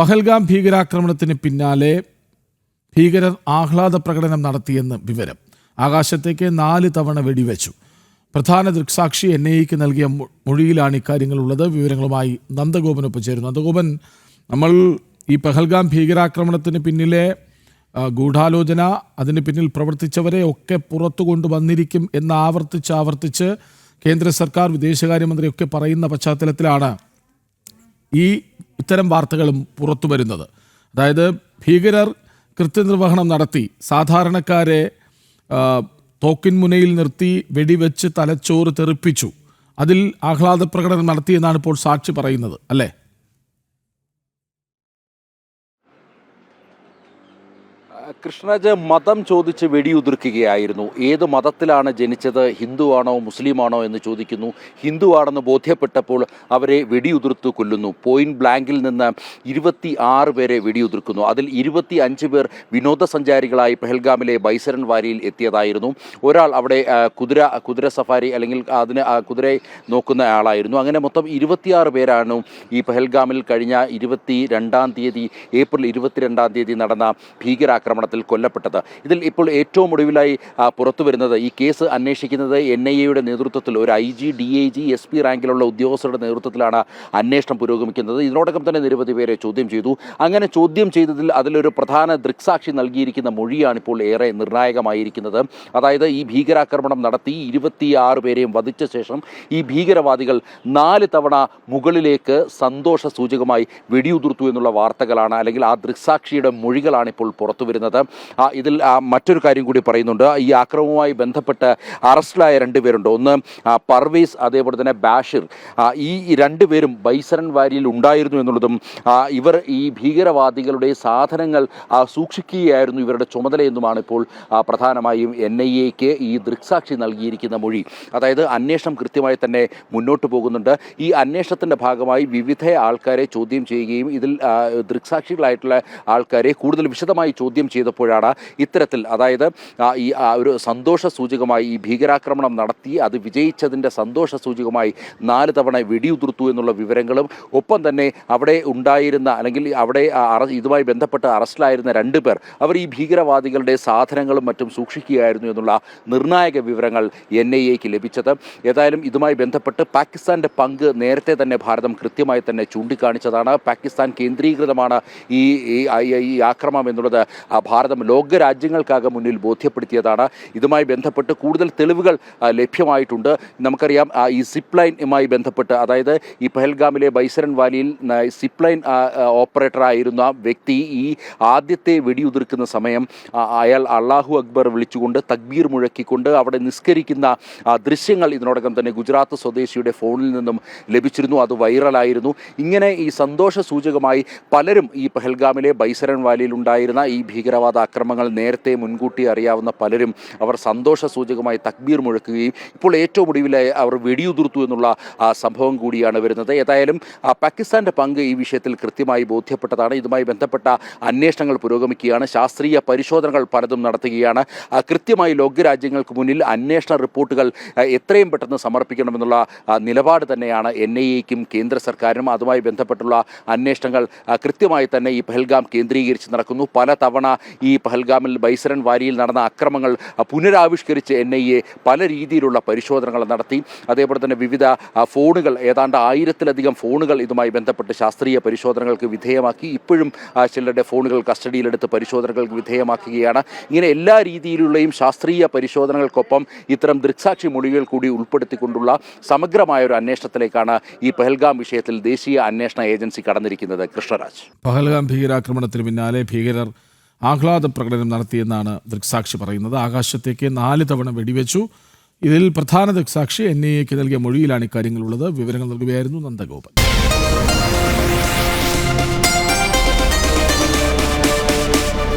പഹൽഗാം ഭീകരാക്രമണത്തിന് പിന്നാലെ ഭീകരർ ആഹ്ലാദ പ്രകടനം നടത്തിയെന്ന് വിവരം. ആകാശത്തേക്ക് നാല് തവണ വെടിവെച്ചു. പ്രധാന ദൃക്സാക്ഷി എൻ ഐ എക്ക് നൽകിയ മൊഴിയിലാണ് ഇക്കാര്യങ്ങളുള്ളത്. വിവരങ്ങളുമായി നന്ദഗോപനൊപ്പം ചേരുന്നു. നന്ദഗോപൻ നമ്മൾ ഈ പഹൽഗാം ഭീകരാക്രമണത്തിന് പിന്നിലെ ഗൂഢാലോചന അതിന് പിന്നിൽ പ്രവർത്തിച്ചവരെ ഒക്കെ പുറത്തു കൊണ്ടുവന്നിരിക്കും എന്ന് ആവർത്തിച്ച് ആവർത്തിച്ച് കേന്ദ്ര സർക്കാർ വിദേശകാര്യമന്ത്രിയൊക്കെ പറയുന്ന പശ്ചാത്തലത്തിലാണ് ഈ ഇത്തരം വാർത്തകളും പുറത്തു വരുന്നത്. അതായത് ഭീകരർ കൃത്യനിർവഹണം നടത്തി സാധാരണക്കാരെ തോക്കിൻ മുനയിൽ നിർത്തി വെടിവെച്ച് തലച്ചോറ് തെറിപ്പിച്ചു. അതിൽ ആഹ്ലാദ പ്രകടനം നടത്തിയെന്നാണ് ഇപ്പോൾ സാക്ഷി പറയുന്നത് അല്ലേ? കൃഷ്ണരാജ് മതം ചോദിച്ച് വെടിയുതിർക്കുകയായിരുന്നു. ഏത് മതത്തിലാണ് ജനിച്ചത്? ഹിന്ദുവാണോ മുസ്ലിമാണോ എന്ന് ചോദിക്കുന്നു. ഹിന്ദുവാണെന്ന് ബോധ്യപ്പെട്ടപ്പോൾ അവരെ വെടിയുതിർത്ത് കൊല്ലുന്നു. പോയിന്റ് ബ്ലാങ്കിൽ നിന്ന് ഇരുപത്തി ആറ് പേരെ വെടിയുതിർക്കുന്നു. അതിൽ ഇരുപത്തി അഞ്ച് പേർ വിനോദസഞ്ചാരികളായി പെഹൽഗാമിലെ ബൈസരൻ വാരിയിൽ എത്തിയതായിരുന്നു. ഒരാൾ അവിടെ കുതിര കുതിര സഫാരി അല്ലെങ്കിൽ അതിന് കുതിരയെ നോക്കുന്ന ആളായിരുന്നു. അങ്ങനെ മൊത്തം ഇരുപത്തിയാറ് പേരാണ് ഈ പെഹൽഗാമിൽ കഴിഞ്ഞ ഇരുപത്തി രണ്ടാം തീയതി ഏപ്രിൽ ഇരുപത്തിരണ്ടാം തീയതി നടന്ന ഭീകരാക്രമണത്തിൽ കൊല്ലപ്പെട്ടത്. ഇതിൽ ഇപ്പോൾ ഏറ്റവും ഒടുവിലായി പുറത്തു വരുന്നത് ഈ കേസ് അന്വേഷിക്കുന്നത് എൻ ഐ എയുടെ നേതൃത്വത്തിൽ ഒരു I G D I G S P റാങ്കിലുള്ള ഉദ്യോഗസ്ഥരുടെ നേതൃത്വത്തിലാണ് അന്വേഷണം പുരോഗമിക്കുന്നത്. ഇതിനോടകം തന്നെ നിരവധി പേരെ ചോദ്യം ചെയ്തു. അങ്ങനെ ചോദ്യം ചെയ്തതിൽ അതിലൊരു പ്രധാന ദൃക്സാക്ഷി നൽകിയിരിക്കുന്ന മൊഴിയാണ് ഇപ്പോൾ ഏറെ നിർണായകമായിരിക്കുന്നത്. അതായത് ഈ ഭീകരാക്രമണം നടത്തി ഇരുപത്തിയാറ് പേരെയും വധിച്ച ശേഷം ഈ ഭീകരവാദികൾ നാല് തവണ മുകളിലേക്ക് സന്തോഷ സൂചകമായി വെടിയുതിർത്തു എന്നുള്ള വാർത്തകളാണ് അല്ലെങ്കിൽ ആ ദൃക്സാക്ഷിയുടെ മൊഴികളാണ് ഇപ്പോൾ പുറത്തു വരുന്നത്. ഇതിൽ മറ്റൊരു കാര്യം കൂടി പറയുന്നുണ്ട്. ഈ ആക്രമവുമായി ബന്ധപ്പെട്ട് അറസ്റ്റിലായ രണ്ടുപേരുണ്ട് ഒന്ന് പർവീസ് അതേപോലെ തന്നെ ബാഷിർ. ഈ രണ്ടുപേരും ബൈസരൻ വാരിയിൽ ഉണ്ടായിരുന്നു എന്നുള്ളതും ഇവർ ഈ ഭീകരവാദികളുടെ സാധനങ്ങൾ സൂക്ഷിക്കുകയായിരുന്നു ഇവരുടെ ചുമതല എന്നുമാണ് ഇപ്പോൾ പ്രധാനമായും എൻ ഐ എക്ക് ഈ ദൃക്സാക്ഷി നൽകിയിരിക്കുന്ന മൊഴി. അതായത് അന്വേഷണം കൃത്യമായി തന്നെ മുന്നോട്ട് പോകുന്നുണ്ട്. ഈ അന്വേഷണത്തിന്റെ ഭാഗമായി വിവിധ ആൾക്കാരെ ചോദ്യം ചെയ്യുകയും ഇതിൽ ദൃക്സാക്ഷികളായിട്ടുള്ള ആൾക്കാരെ കൂടുതൽ വിശദമായി ചോദ്യം ചെയ്തപ്പോഴാണ് ഇത്തരത്തിൽ അതായത് ഈ ഒരു സന്തോഷ സൂചകമായി ഈ ഭീകരാക്രമണം നടത്തി അത് വിജയിച്ചതിന്റെ സന്തോഷ സൂചകമായി നാല് തവണ വെടിയുതിർത്തു എന്നുള്ള വിവരങ്ങളും ഒപ്പം തന്നെ അവിടെ ഉണ്ടായിരുന്ന അല്ലെങ്കിൽ അവിടെ ഇതുമായി ബന്ധപ്പെട്ട് അറസ്റ്റിലായിരുന്ന രണ്ട് പേർ അവർ ഈ ഭീകരവാദികളുടെ സാധനങ്ങളും മറ്റും സൂക്ഷിക്കുകയായിരുന്നു എന്നുള്ള നിർണായക വിവരങ്ങൾ എൻ ഐ എക്ക് ലഭിച്ചത്. ഏതായാലും ഇതുമായി ബന്ധപ്പെട്ട് പാകിസ്ഥാന്റെ പങ്ക് നേരത്തെ തന്നെ ഭാരതം കൃത്യമായി തന്നെ ചൂണ്ടിക്കാണിച്ചതാണ്. പാകിസ്ഥാൻ കേന്ദ്രീകൃതമാണ് ഈ ഈ- ആക്രമണം എന്നുള്ളത് ഭാരതം ലോകരാജ്യങ്ങൾക്കാകെ മുന്നിൽ ബോധ്യപ്പെടുത്തിയതാണ്. ഇതുമായി ബന്ധപ്പെട്ട് കൂടുതൽ തെളിവുകൾ ലഭ്യമായിട്ടുണ്ട്. നമുക്കറിയാം ഈ സിപ്പ് ലൈനുമായി ബന്ധപ്പെട്ട് അതായത് ഈ പെഹൽഗാമിലെ ബൈസരൻ വാലിയിൽ സിപ്പ് ലൈൻ ഓപ്പറേറ്റർ ആയിരുന്ന വ്യക്തി ഈ ആദ്യത്തെ വെടിയുതിർക്കുന്ന സമയം അയാൾ അള്ളാഹു അക്ബർ വിളിച്ചുകൊണ്ട് തക്ബീർ മുഴക്കിക്കൊണ്ട് അവിടെ നിസ്കരിക്കുന്ന ദൃശ്യങ്ങൾ ഇതിനോടകം തന്നെ ഗുജറാത്ത് സ്വദേശിയുടെ ഫോണിൽ നിന്നും ലഭിച്ചിരുന്നു. അത് വൈറലായിരുന്നു ഇങ്ങനെ ഈ സന്തോഷ സൂചകമായി പലരും ഈ പെഹൽഗാമിലെ ബൈസരൻ വാലിയിൽ ഉണ്ടായിരുന്ന ഈ ഭീകരവാദ ആക്രമണങ്ങൾ നേരത്തെ മുൻകൂട്ടി അറിയാവുന്ന പലരും അവർ സന്തോഷ സൂചകമായി തക്ബീർ മുഴക്കുകയും ഇപ്പോൾ ഏറ്റവും ഒടുവിലായി അവർ വെടിയുതിർത്തു എന്നുള്ള സംഭവം കൂടിയാണ് വരുന്നത്. ഏതായാലും പാകിസ്ഥാന്റെ പങ്ക് ഈ വിഷയത്തിൽ കൃത്യമായി ബോധ്യപ്പെട്ടതാണ്. ഇതുമായി ബന്ധപ്പെട്ട അന്വേഷണങ്ങൾ പുരോഗമിക്കുകയാണ്. ശാസ്ത്രീയ പരിശോധനകൾ പലതും നടത്തുകയാണ്. കൃത്യമായി ലോകരാജ്യങ്ങൾക്ക് മുന്നിൽ അന്വേഷണ റിപ്പോർട്ടുകൾ എത്രയും പെട്ടെന്ന് സമർപ്പിക്കണമെന്നുള്ള നിലപാട് തന്നെയാണ് എൻ ഐ എക്കും കേന്ദ്ര സർക്കാരിനും അതുമായി ബന്ധപ്പെട്ടുള്ള അന്വേഷണങ്ങൾ കൃത്യമായി തന്നെ ഈ പെഹൽഗാം കേന്ദ്രീകരിച്ച് നടക്കുന്നു. പല തവണ ഈ പഹൽഗാമിൽ ബൈസരൻ വാരിയിൽ നടന്ന അക്രമങ്ങൾ പുനരാവിഷ്കരിച്ച് എൻ ഐ എ പല രീതിയിലുള്ള പരിശോധനകൾ നടത്തി. അതേപോലെ തന്നെ വിവിധ ഫോണുകൾ ഏതാണ്ട് ആയിരത്തിലധികം ഫോണുകൾ ഇതുമായി ബന്ധപ്പെട്ട് ശാസ്ത്രീയ പരിശോധനകൾക്ക് വിധേയമാക്കി. ഇപ്പോഴും ചിലരുടെ ഫോണുകൾ കസ്റ്റഡിയിലെടുത്ത് പരിശോധനകൾക്ക് വിധേയമാക്കുകയാണ്. ഇങ്ങനെ എല്ലാ രീതിയിലുള്ളയും ശാസ്ത്രീയ പരിശോധനകൾക്കൊപ്പം ഇത്തരം ദൃക്സാക്ഷി മൊഴികൾ കൂടി ഉൾപ്പെടുത്തിക്കൊണ്ടുള്ള സമഗ്രമായ ഒരു അന്വേഷണത്തിലേക്കാണ് ഈ പഹൽഗാം വിഷയത്തിൽ ദേശീയ അന്വേഷണ ഏജൻസി കടന്നിരിക്കുന്നത്. കൃഷ്ണരാജ്. പഹൽഗാം ഭീകരാക്രമണത്തിന് പിന്നാലെ ഭീകരർ ആഹ്ലാദ പ്രകടനം നടത്തിയെന്നാണ് ദൃക്സാക്ഷി പറയുന്നത്. ആകാശത്തേക്ക് നാല് തവണ വെടിവെച്ചു. ഇതിൽ പ്രധാന ദൃക്സാക്ഷി എൻ ഐ എക്ക് നൽകിയ മൊഴിയിലാണ് ഇക്കാര്യങ്ങളുള്ളത്. വിവരങ്ങൾ നൽകുകയായിരുന്നു നന്ദഗോപൻ.